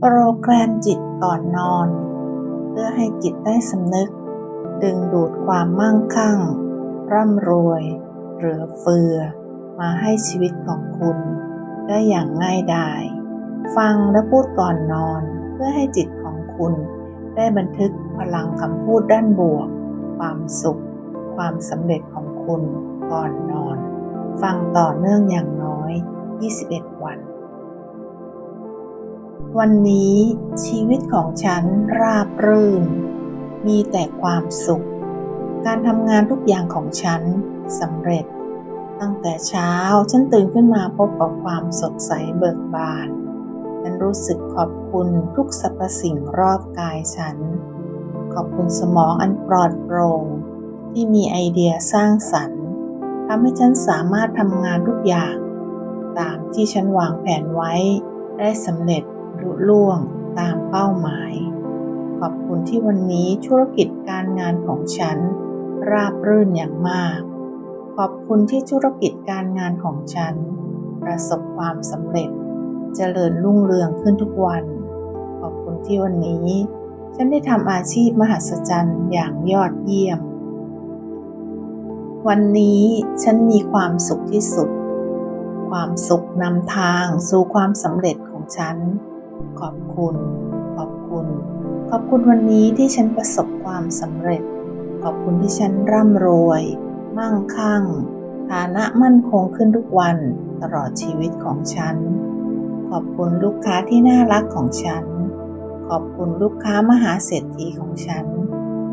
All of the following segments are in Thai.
โปรแกรมจิตก่อนนอน เพื่อให้จิตได้สำนึก ดึงดูดความมั่งคั่ง ร่ำรวย เหลือเฟือ มาให้ชีวิตของคุณ ได้อย่างง่ายดาย ฟังและพูดก่อนนอน เพื่อให้จิตของคุณ ได้บันทึกพลังคำพูดด้านบวก ความสุข ความสำเร็จของคุณก่อนนอน ฟังต่อเนื่องอย่างน้อย 21 วัน วันนี้ชีวิตของฉันราบรื่น มีแต่ความสุข การทำงานทุกอย่างของฉันสำเร็จ ตั้งแต่เช้าฉันตื่นขึ้นมาพบกับความสดใสเบิกบาน ฉันรู้สึกขอบคุณทุกสรรพสิ่งรอบกายฉัน ขอบคุณสมองอันปลอดโปร่งที่มีไอเดียสร้างสรรค์ทำให้ฉันสามารถทำงานทุกอย่าง ตามที่ฉันวางแผนไว้ได้สำเร็จ ลุล่วงตามเป้าหมาย ขอบคุณที่วันนี้ธุรกิจการงานของฉัน ราบรื่นอย่างมาก ขอบคุณที่ธุรกิจการงานของฉัน ประสบความสำเร็จเจริญรุ่งเรืองขึ้นทุกวัน ขอบคุณที่วันนี้ ฉันได้ทำอาชีพมหัศจรรย์อย่างยอดเยี่ยม วันนี้ฉันมีความสุขที่สุด ความสุขนำทางสู่ความสำเร็จของฉัน ขอบคุณ ขอบคุณ ขอบคุณวันนี้ที่ฉันประสบความสำเร็จ ขอบคุณที่ฉันร่ำรวย มั่งคั่ง ฐานะมั่นคงขึ้นทุกวันตลอดชีวิตของฉัน ขอบคุณลูกค้าที่น่ารักของฉัน ขอบคุณลูกค้ามหาเศรษฐีของฉัน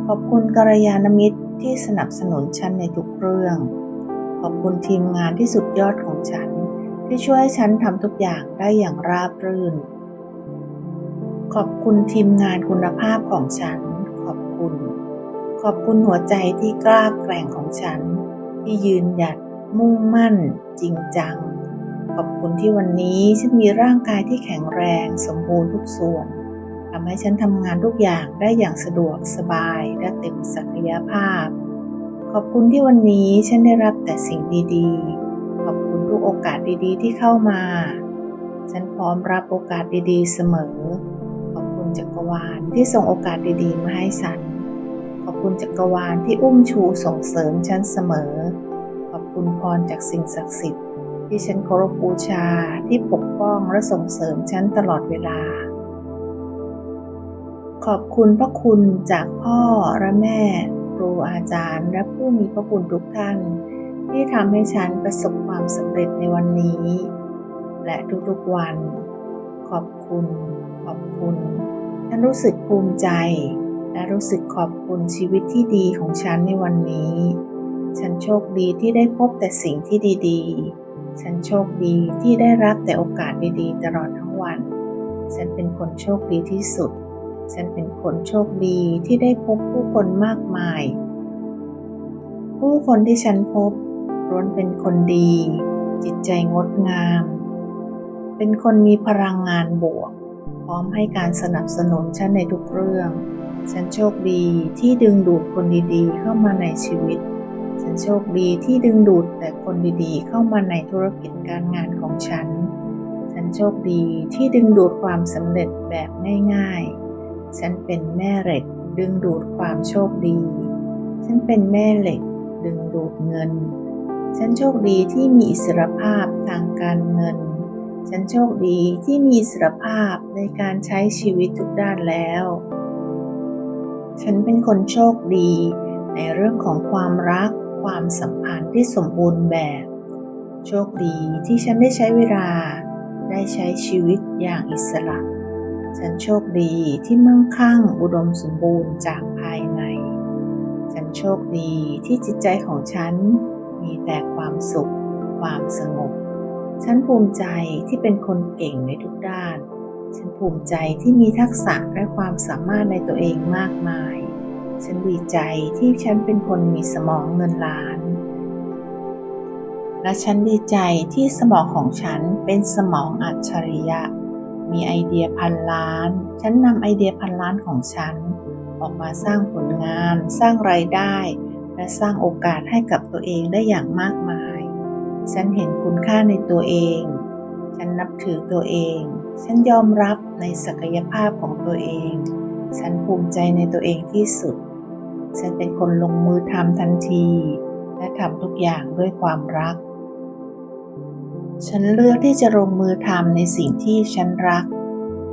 ขอบคุณกัลยาณมิตรที่สนับสนุนฉันในทุกเรื่อง ขอบคุณทีมงานที่สุดยอดของฉัน ที่ช่วยให้ฉันทำทุกอย่างได้อย่างราบรื่น ขอบคุณทีมงานคุณภาพของฉัน ขอบคุณ ขอบคุณหัวใจที่กล้าแกร่งของฉัน ที่ยืนหยัดมุ่งมั่น จริงจัง ขอบคุณที่วันนี้ฉันมีร่างกายที่แข็งแรงสมบูรณ์ทุกส่วนทำให้ฉันทำงานทุกอย่างได้อย่างสะดวกสบายและเต็มศักยภาพ ขอบคุณที่วันนี้ฉันได้รับแต่สิ่งดีๆ ขอบคุณทุกโอกาสดีๆ ที่เข้ามา ฉันพร้อมรับโอกาสดีๆ เสมอ คุณจักรวาลที่ส่งโอกาสดีๆ มาให้ฉัน ขอบคุณจักรวาลที่อุ้มชูส่งเสริมฉันเสมอ ขอบคุณพรจากสิ่งศักดิ์สิทธิ์ ที่ฉันเคารพบูชาที่ปกป้องและส่งเสริมฉันตลอดเวลา ขอบคุณพระคุณจากพ่อและแม่ ครูอาจารย์และผู้มีพระคุณทุกท่าน ที่ทำให้ฉันประสบความสำเร็จในวันนี้ และทุกๆวัน ขอบคุณขอบคุณ ฉันรู้สึกภูมิใจ และรู้สึกขอบคุณชีวิตที่ดีของฉันในวันนี้ ฉันโชคดีที่ได้พบแต่สิ่งที่ดีๆ ฉันโชคดีที่ได้รับแต่โอกาสดีๆ ตลอดทั้งวัน ฉันเป็นคนโชคดีที่สุด ฉันเป็นคนโชคดีที่ได้พบผู้คนมากมาย ผู้คนที่ฉันพบล้วนเป็นคนดี จิตใจงดงาม เป็นคนมีพลังงานบวก พร้อมให้การสนับสนุนฉันในทุกเรื่อง ฉันโชคดีที่ดึงดูดคนดีๆ เข้ามาในชีวิต ฉันโชคดีที่ดึงดูดแต่คนดีๆ เข้ามาในธุรกิจการงานของฉัน ฉันโชคดีที่ดึงดูดความสำเร็จแบบง่ายๆ ฉันเป็นแม่เหล็ก ดึงดูดความโชคดี ฉันเป็นแม่เหล็ก ดึงดูดเงิน ฉันโชคดีที่มีอิสรภาพทางการเงิน ฉันโชคดีที่มีอิสรภาพในการใช้ชีวิตทุกด้านแล้ว ฉันเป็นคนโชคดีในเรื่องของความรักความสัมพันธ์ที่สมบูรณ์แบบ โชคดีที่ฉันได้ใช้เวลา ได้ใช้ชีวิตอย่างอิสระ ฉันโชคดีที่มั่งคั่งอุดมสมบูรณ์จากภายใน ฉันโชคดีที่จิตใจของฉันมีแต่ความสุข ความสงบ ฉันภูมิใจที่เป็นคนเก่งในทุกด้าน ฉันภูมิใจที่มีทักษะและความสามารถในตัวเองมากมาย ฉันดีใจที่ฉันเป็นคนมีสมองเงินล้าน และฉันดีใจที่สมองของฉันเป็นสมองอัจฉริยะ มีไอเดียพันล้าน ฉันนำไอเดียพันล้านของฉัน ออกมาสร้างผลงาน สร้างไรายได้ และสร้างโอกาสให้กับตัวเองได้อย่างมากมาย ฉันเห็นคุณค่าในตัวเอง ฉันนับถือตัวเอง ฉันยอมรับในศักยภาพของตัวเอง ฉันภูมิใจในตัวเองที่สุด ฉันเป็นคนลงมือทำทันที และทำทุกอย่างด้วยความรัก ฉันเลือกที่จะลงมือทำในสิ่งที่ฉันรัก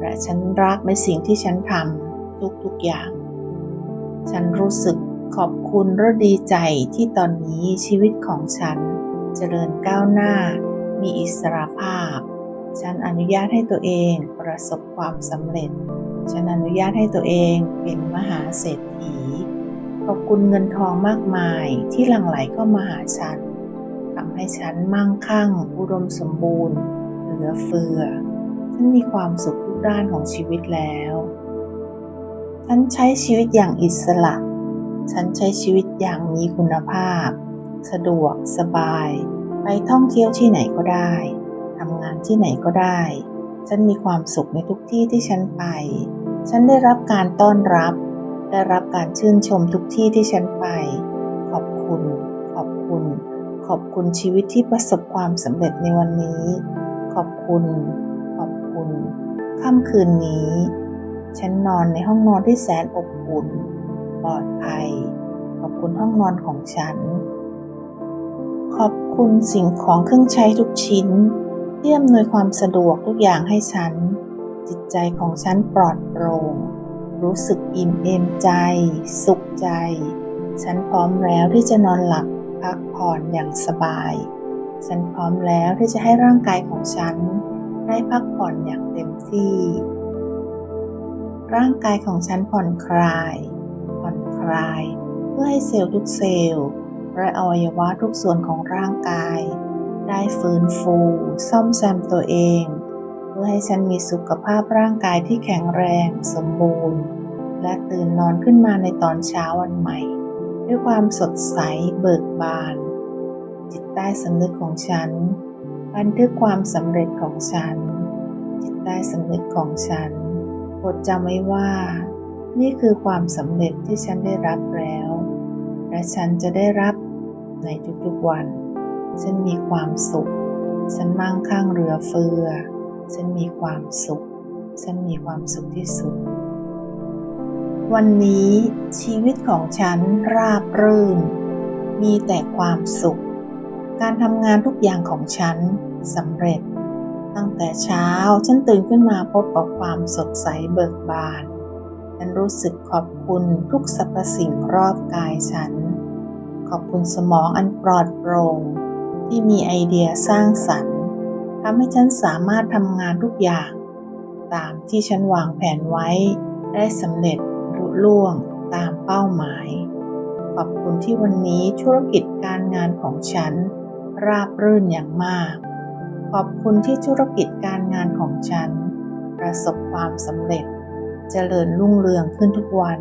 และฉันรักในสิ่งที่ฉันทำทุกๆอย่าง ฉันรู้สึกขอบคุณและดีใจที่ตอนนี้ชีวิตของฉัน เจริญก้าวหน้า มีอิสรภาพ ฉันอนุญาตให้ตัวเองประสบความสำเร็จ ฉันอนุญาตให้ตัวเองเป็นมหาเศรษฐี ขอบคุณเงินทองมากมายที่หลั่งไหลเข้ามาหาฉันทำให้ฉันมั่งคั่ง อุดมสมบูรณ์ เหลือเฟือ ฉันมีความสุขทุกด้านของชีวิตแล้ว ฉันใช้ชีวิตอย่างอิสระ ฉันใช้ชีวิตอย่างมีคุณภาพ สะดวกสบาย ไปท่องเที่ยวที่ไหนก็ได้ทำงานที่ไหนก็ได้ ฉันมีความสุขในทุกที่ที่ฉันไป ฉันได้รับการต้อนรับ ได้รับการชื่นชมทุกที่ที่ฉันไป ขอบคุณ ขอบคุณ ขอบคุณชีวิตที่ประสบความสำเร็จในวันนี้ ขอบคุณ ขอบคุณ ค่ำคืนนี้ ฉันนอนในห้องนอนที่แสนอบอุ่น ปลอดภัย ขอบคุณห้องนอนของฉัน ขอบคุณสิ่งของเครื่องใช้ทุกชิ้นที่อำนวยความสะดวกทุกอย่างให้ฉัน จิตใจของฉันปลอดโปร่ง รู้สึกอิ่มเอมใจ สุขใจ ฉันพร้อมแล้วที่จะนอนหลับพักผ่อนอย่างสบาย ฉันพร้อมแล้วที่จะให้ร่างกายของฉัน ได้พักผ่อนอย่างเต็มที่ ร่างกายของฉันผ่อนคลาย ผ่อนคลาย เพื่อให้เซลล์ทุกเซลล์ และอวัยวะทุกส่วนของร่างกาย ได้ฟื้นฟู ซ่อมแซมตัวเอง เพื่อให้ฉันมีสุขภาพร่างกายที่แข็งแรง สมบูรณ์ และตื่นนอนขึ้นมาในตอนเช้าวันใหม่ ด้วยความสดใสเบิกบาน จิตใต้สำนึกของฉัน บันทึกความสำเร็จของฉัน จิตใต้สำนึกของฉันโปรดจำไว้ว่า นี่คือความสำเร็จที่ฉันได้รับแล้ว และฉันจะได้รับในทุกๆวัน ฉันมีความสุข ฉันมั่งคั่งเรือเฟือ ฉันมีความสุข ฉันมีความสุขที่สุด วันนี้ชีวิตของฉันราบรื่น มีแต่ความสุข การทำงานทุกอย่างของฉันสำเร็จ ตั้งแต่เช้าฉันตื่นขึ้นมาพบกับความสดใสเบิกบาน ฉันรู้สึกขอบคุณทุกสรรพสิ่งรอบกายฉัน ขอบคุณสมองอันปลอดโปร่งที่มีไอเดียสร้างสรรค์ทำให้ฉันสามารถทำงานทุกอย่าง ตามที่ฉันวางแผนไว้ ได้สำเร็จลุล่วงตามเป้าหมาย ขอบคุณที่วันนี้ธุรกิจการงานของฉัน ราบรื่นอย่างมาก ขอบคุณที่ธุรกิจการงานของฉัน ประสบความสำเร็จ เจริญรุ่งเรืองขึ้นทุกวัน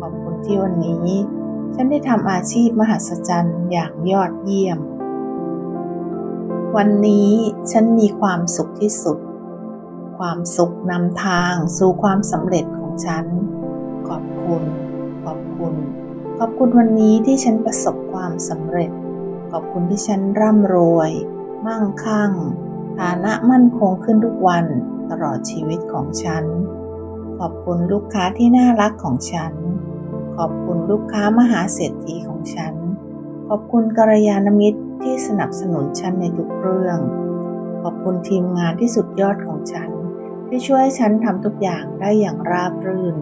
ขอบคุณที่วันนี้ ฉันได้ทำอาชีพมหัศจรรย์อย่างยอดเยี่ยม วันนี้ฉันมีความสุขที่สุด ความสุขนำทางสู่ความสำเร็จของฉัน ขอบคุณ ขอบคุณ ขอบคุณวันนี้ที่ฉันประสบความสำเร็จ ขอบคุณที่ฉันร่ำรวย มั่งคั่ง ฐานะมั่นคงขึ้นทุกวันตลอดชีวิตของฉัน ขอบคุณลูกค้าที่น่ารักของฉัน ขอบคุณลูกค้ามหาเศรษฐีของฉัน ขอบคุณกัลยาณมิตรที่สนับสนุนฉันในทุกเรื่อง ขอบคุณทีมงานที่สุดยอดของฉัน ที่ช่วยให้ฉันทำทุกอย่างได้อย่างราบรื่น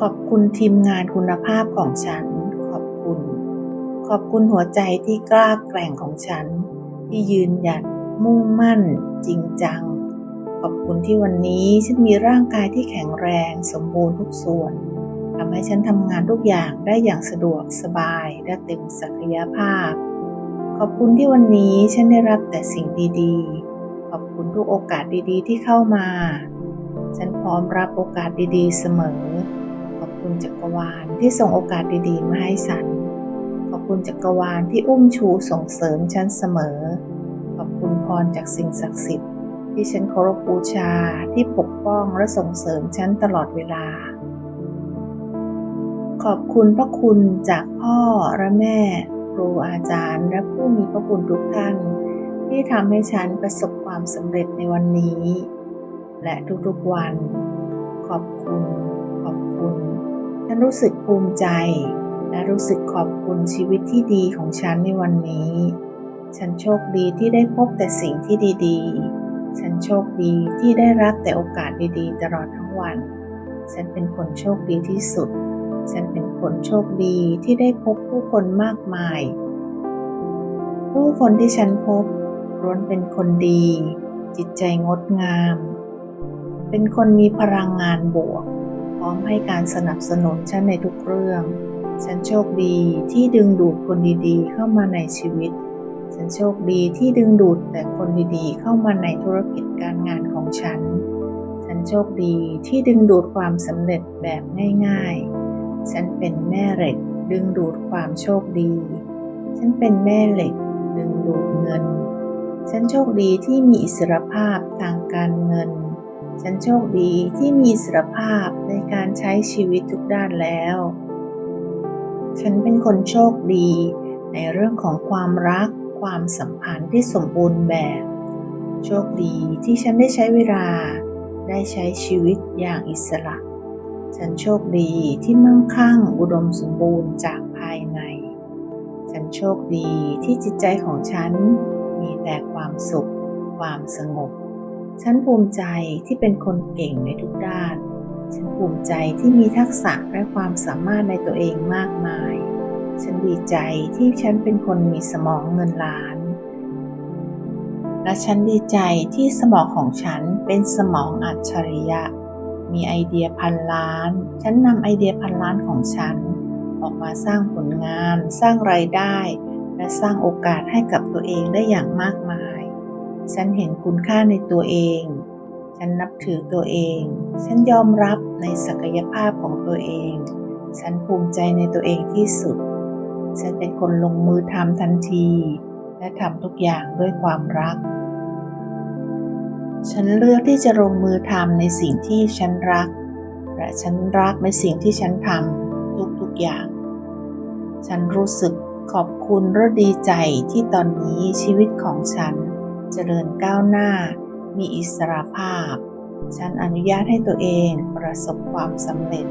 ขอบคุณทีมงานคุณภาพของฉัน ขอบคุณ ขอบคุณหัวใจที่กล้าแกร่งของฉัน ที่ยืนหยัดมุ่งมั่น จริงจัง ขอบคุณที่วันนี้ฉันมีร่างกายที่แข็งแรงสมบูรณ์ทุกส่วนทำให้ฉันทำงานทุกอย่างได้อย่างสะดวกสบายและเต็มศักยภาพ ขอบคุณที่วันนี้ฉันได้รับแต่สิ่งดีๆ ขอบคุณทุกโอกาสดีๆ ที่เข้ามา ฉันพร้อมรับโอกาสดีๆ เสมอ ขอบคุณจักรวาลที่ส่งโอกาสดีๆ มาให้ฉัน ขอบคุณจักรวาลที่อุ้มชูส่งเสริมฉันเสมอ ขอบคุณพรจากสิ่งศักดิ์สิทธิ์ ที่ฉันเคารพบูชาที่ปกป้องและส่งเสริมฉันตลอดเวลา ขอบคุณพระคุณจากพ่อและแม่ ครูอาจารย์ และผู้มีพระคุณทุกท่าน ที่ทำให้ฉันประสบความสำเร็จในวันนี้ และทุกๆวัน ขอบคุณ ขอบคุณ ฉันรู้สึกภูมิใจ และรู้สึกขอบคุณชีวิตที่ดีของฉันในวันนี้ ฉันโชคดีที่ได้พบแต่สิ่งที่ดี ๆ ฉันโชคดีที่ได้รับแต่โอกาสดีๆ ตลอดทั้งวัน ฉันเป็นคนโชคดีที่สุด ฉันเป็นคนโชคดีที่ได้พบผู้คนมากมาย ผู้คนที่ฉันพบล้วนเป็นคนดี จิตใจงดงาม เป็นคนมีพลังงานบวก พร้อมให้การสนับสนุนฉันในทุกเรื่อง ฉันโชคดีที่ดึงดูดคนดีๆ เข้ามาในชีวิต ฉันโชคดีที่ดึงดูดแต่คนดีๆ เข้ามาในธุรกิจการงานของฉัน ฉันโชคดีที่ดึงดูดความสำเร็จแบบง่ายๆ ฉันเป็นแม่เหล็กดึงดูดความโชคดี ฉันเป็นแม่เหล็ก ดึงดูดเงิน ฉันโชคดีที่มีอิสรภาพทางการเงิน ฉันโชคดีที่มีอิสรภาพในการใช้ชีวิตทุกด้านแล้ว ฉันเป็นคนโชคดีในเรื่องของความรัก ความสัมพันธ์ที่สมบูรณ์แบบ โชคดีที่ฉันได้ใช้เวลา ได้ใช้ชีวิตอย่างอิสระ ฉันโชคดีที่มั่งคั่งอุดมสมบูรณ์จากภายใน ฉันโชคดีที่จิตใจของฉัน มีแต่ความสุข ความสงบ ฉันภูมิใจที่เป็นคนเก่งในทุกด้าน ฉันภูมิใจที่มีทักษะและความสามารถในตัวเองมากมาย ฉันดีใจที่ฉันเป็นคนมีสมองเงินล้าน และฉันดีใจที่สมองของฉันเป็นสมองอัจฉริยะ มีไอเดียพันล้าน ฉันนำไอเดียพันล้านของฉัน ออกมาสร้างผลงาน สร้างไรายได้ และสร้างโอกาสให้กับตัวเองได้อย่างมากมาย ฉันเห็นคุณค่าในตัวเอง ฉันนับถือตัวเอง ฉันยอมรับในศักยภาพของตัวเองฉันภูมิใจในตัวเองที่สุด ฉันเป็นคนลงมือทำทันที และทำทุกอย่างด้วยความรัก ฉันเลือกที่จะลงมือทำในสิ่งที่ฉันรัก และฉันรักในสิ่งที่ฉันทำทุกๆอย่าง ฉันรู้สึกขอบคุณและดีใจที่ตอนนี้ชีวิตของฉันเจริญก้าวหน้า มีอิสรภาพ ฉันอนุญาตให้ตัวเองประสบความสำเร็จ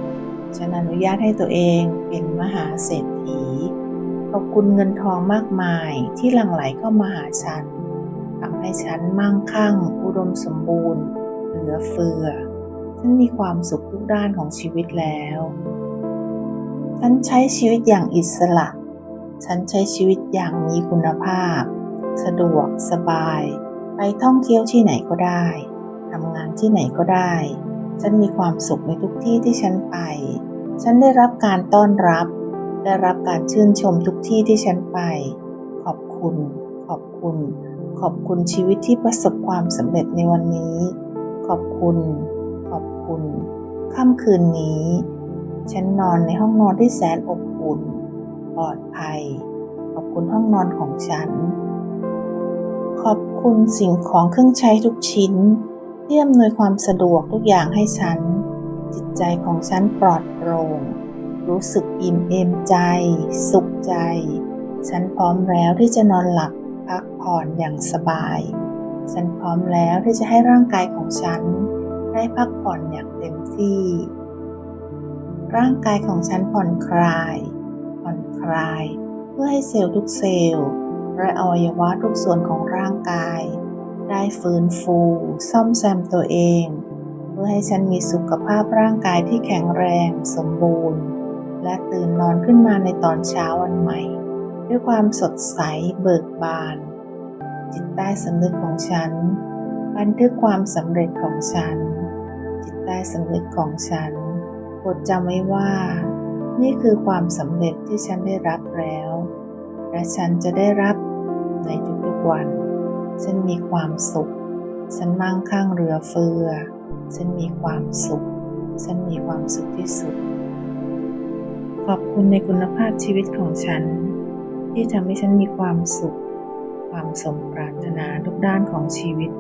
ฉันอนุญาตให้ตัวเองเป็นมหาเศรษฐี ขอบคุณเงินทองมากมายที่หลั่งไหลเข้ามาหาฉันทำให้ฉันมั่งคั่ง อุดมสมบูรณ์ เหลือเฟือ ฉันมีความสุขทุกด้านของชีวิตแล้ว ฉันใช้ชีวิตอย่างอิสระ ฉันใช้ชีวิตอย่างมีคุณภาพ สะดวกสบาย ไปท่องเที่ยวที่ไหนก็ได้ทำงานที่ไหนก็ได้ ฉันมีความสุขในทุกที่ที่ฉันไป ฉันได้รับการต้อนรับ ได้รับการชื่นชมทุกที่ที่ฉันไป ขอบคุณ ขอบคุณ ขอบคุณชีวิตที่ประสบความสำเร็จในวันนี้ ขอบคุณ ขอบคุณ ค่ำคืนนี้ ฉันนอนในห้องนอนที่แสนอบอุ่น ปลอดภัย ขอบคุณห้องนอนของฉัน ขอบคุณสิ่งของเครื่องใช้ทุกชิ้นที่อำนวยความสะดวกทุกอย่างให้ฉัน จิตใจของฉันปลอดโปร่ง รู้สึกอิ่มเอมใจ สุขใจ ฉันพร้อมแล้วที่จะนอนหลับพักผ่อนอย่างสบาย ฉันพร้อมแล้วที่จะให้ร่างกายของฉัน ได้พักผ่อนอย่างเต็มที่ ร่างกายของฉันผ่อนคลาย ผ่อนคลาย เพื่อให้เซลล์ทุกเซลล์และอวัยวะทุกส่วนของร่างกาย ได้ฟื้นฟู ซ่อมแซมตัวเอง เพื่อให้ฉันมีสุขภาพร่างกายที่แข็งแรงสมบูรณ์ และตื่นนอนขึ้นมาในตอนเช้าวันใหม่ ด้วยความสดใสเบิกบาน จิตใต้สำนึกของฉัน บันทึกความสำเร็จของฉัน จิตใต้สำนึกของฉันโปรดจำไว้ว่า นี่คือความสำเร็จที่ฉันได้รับแล้ว และฉันจะได้รับในทุกๆวัน ฉันมีความสุข ฉันมั่งคั่งเรือเฟือ ฉันมีความสุข ฉันมีความสุขที่สุด ขอบคุณในคุณภาพชีวิตของฉัน ที่ทำให้ฉันมีความสุข ความสมปรารถนาทุกด้านของชีวิต